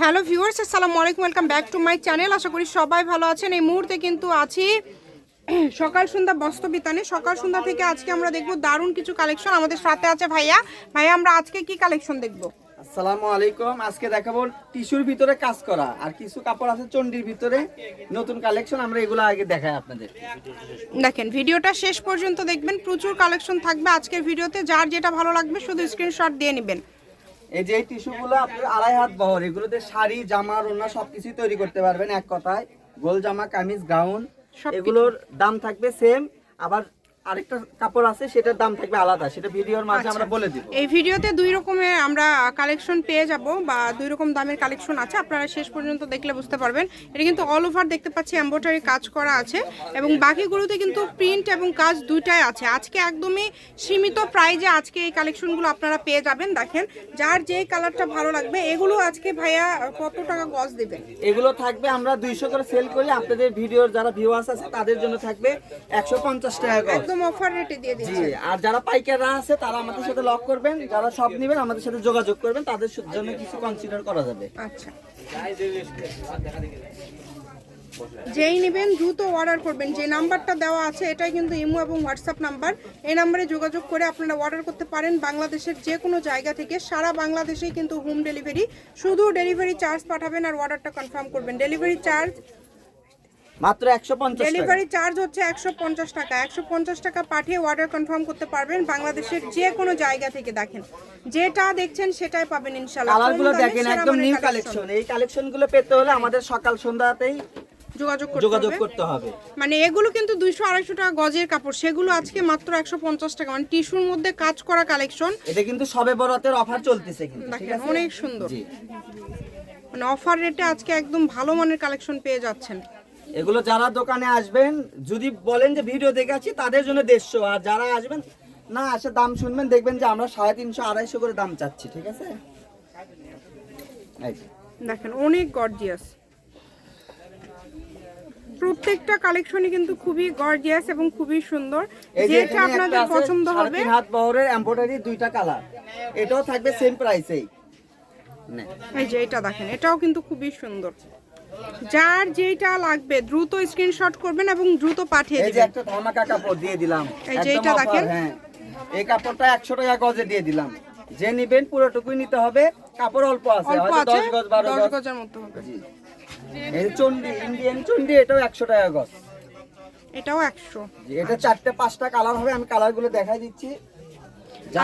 Hello viewers আসসালামু আলাইকুম welcome back to my channel. আশা করি সবাই ভালো আছেন। এই মুহূর্তে কিন্তু আছি সকাল সন্ধ্যা বস্ত্রবিতানে সকাল সন্ধ্যা থেকে আজকে আমরা দেখব দারুণ কিছু কালেকশন আমাদের সাথে আছে ভাইয়া। ভাইয়া আমরা আজকে কি কালেকশন দেখব? আসসালামু আলাইকুম। আজকে দেখাবো টিস্যুর ভিতরে কাজ করা। আর কিছু কাপড় আছে চন্ডির ভিতরে। নতুন কালেকশন আমরা এগুলো আগে দেখাই আপনাদের। দেখেন ভিডিওটা শেষ পর্যন্ত দেখবেন। প্রচুর কালেকশন থাকবে আজকের ভিডিওতে। যার যেটা ভালো লাগবে শুধু স্ক্রিনশট দিয়ে নেবেন। এই যে টিস্যু টিস্যুগুলো আপনার আড়াই হাত বহর এগুলোতে শাড়ি জামা ওড়না সবকিছুই তৈরি করতে পারবেন এক কথায় গোল জামা কামিজ গাউন। এগুলোর দাম থাকবে সেম আবার আরেকটা কাপড় আছে সেটার দাম থাকবে আলাদা সেটা ভিডিওর মাঝে আমরা বলে দিব। এই ভিডিওতে দুই রকমের আমরা কালেকশন পেয়ে যাব বা দুই রকম দামের কালেকশন আছে আপনারা শেষ পর্যন্ত দেখলে বুঝতে পারবেন। এটা কিন্তু অল ওভার দেখতে পাচ্ছি এম্ব্রয়ডারি কাজ করা আছে এবং বাকিগুলোতে কিন্তু প্রিন্ট এবং কাজ দুইটাই আছে। আজকে একদমই সীমিত প্রাইজে আজকে এই কালেকশনগুলো আপনারা পেয়ে যাবেন দেখেন। যার যেই কালারটা ভালো লাগবে এগুলো আজকে ভাইয়া কত টাকা গজ দেবেন এগুলো থাকবে আমরা দুইশো করে সেল করি। আপনাদের ভিডিওর যারা ভিউয়ার্স আছে তাদের জন্য থাকবে একশো পঞ্চাশ টাকা একদম অফার রেটে দিয়ে দিচ্ছি আর যারা পাইকাররা আছে তারা আমাদের সাথে লক করবেন যারা সব নেবেন আমাদের সাথে যোগাযোগ করবেন তাদের জন্য কিছু কনসিডার করা যাবে। আচ্ছা। যেই নেবেন দ্রুত অর্ডার করবেন। যে নাম্বারটা দেওয়া আছে এটাই কিন্তু ইমো এবং হোয়াটসঅ্যাপ নাম্বার এই নাম্বারে যোগাযোগ করে আপনারা অর্ডার করতে পারেন বাংলাদেশের যে কোনো জায়গা থেকে। সারা বাংলাদেশেই কিন্তু হোম ডেলিভারি শুধু ডেলিভারি চার্জ পাঠাবেন আর অর্ডারটা কনফার্ম করবেন। ডেলিভারি চার্জ মাত্র একশো পঞ্চাশ ডেলিভারি চার্জ হচ্ছে একশো পঞ্চাশ টাকা। একশো পঞ্চাশ টাকা পাঠিয়ে অর্ডার কনফার্ম করতে পারবেন বাংলাদেশের যে কোনো জায়গা থেকে দেখেন। যেটা দেখছেন সেটাই পাবেন ইনশাল্লাহ কালারগুলো কম দামে দেখেন একদম নিউ কালেকশন এই কালেকশনগুলো পেতে হলে আমাদের সকাল সন্ধ্যাতেই যোগাযোগ করতে যোগাযোগ হবে। করতে হবে। মানে এগুলো কিন্তু দুইশো আড়াইশো টাকা গজের কাপড়। সেগুলো আজকে মাত্র একশো পঞ্চাশ টাকা। মানে টিস্যুর মধ্যে কাজ করা কালেকশন এটা কিন্তু সবে বরাতের অফার চলতেছে কিন্তু অনেক সুন্দর। মানে অফার রেটে আজকে একদম ভালো মানের কালেকশন পেয়ে যাচ্ছেন। এগুলো যারা দোকানে আসবেন যদি বলেন যে ভিডিও দেখে আছি তাদের জন্য দেড়শো। আর যারা আসবেন না আসে দাম শুনবেন দেখবেন যে আমরা সাড়ে তিনশো আড়াইশো করে দাম চাচ্ছি ঠিক আছে? দেখেন অনেক গর্জিয়াস প্রত্যেকটা কালেকশনই কিন্তু খুবই গর্জিয়াস এবং খুবই সুন্দর। যেটা আপনাদের পছন্দ হবে। হাত বহরের এমব্রয়ডারি দুইটা কালার এটাও থাকবে সেম প্রাইসেই এই যে এটা দেখেন এটাও কিন্তু খুবই সুন্দর। যার যেটা লাগবে দ্রুত স্ক্রিনশট করবেন এবং দ্রুত পাঠিয়ে দিবেন এই যে একটা ধামাকা কাপড় দিয়ে দিলাম। এই যে offer, দেখেন। হ্যাঁ। এই কাপড়টা একশো টাকা গজে দিয়ে দিলাম। যে নিবেন পুরোটুকুই নিতে হবে। কাপড় অল্প আছে হয়তো আছে দশ গজ বারো দশ গজ। গজের মতো হবে। জি। এই চন্ডি ইন্ডিয়ান চন্ডি এটাও একশো টাকা গজ। এটাও একশো। জি, এটা চারটে পাঁচটা কালার হবে আমি কালারগুলো দেখাই দিচ্ছি।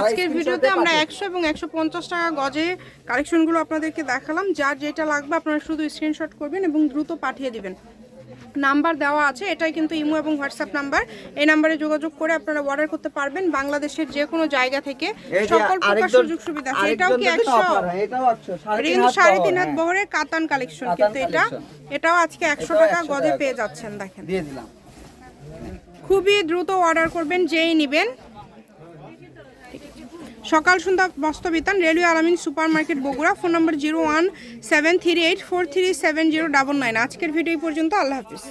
আজকের ভিডিওতে আমরা একশো এবং একশো পঞ্চাশ টাকা গজে কালেকশনগুলো আপনাদেরকে দেখালাম। যার যেটা লাগবে আপনারা শুধু স্ক্রিনশট করবেন এবং দ্রুত পাঠিয়ে দিবেন। নাম্বার দেওয়া আছে এটাই কিন্তু ইমো এবং হোয়াটসঅ্যাপ নাম্বার। এই নাম্বারে যোগাযোগ করে আপনারা অর্ডার করতে পারবেন বাংলাদেশের যে কোনো জায়গা থেকে। সকল প্রকার সুযোগ সুবিধা আছে। এটাও কি একশো? এটা কিন্তু সাড়ে তিন হাত হ্যাঁ। বহরের কাতান কালেকশন কিন্তু এটা এটাও আজকে একশো এটাও টাকা 100 গজে পেয়ে যাচ্ছেন দেখেন। দিয়ে দিলাম। খুবই দ্রুত অর্ডার করবেন যেই নেবেন। সকাল সন্ধ্যা Bastrabitan railway Alamin super market Bogura, phone number zero one seven three eight four three seven zero double nine. আজকের ভিডিও পর্যন্ত, আল্লাহ হাফিজ।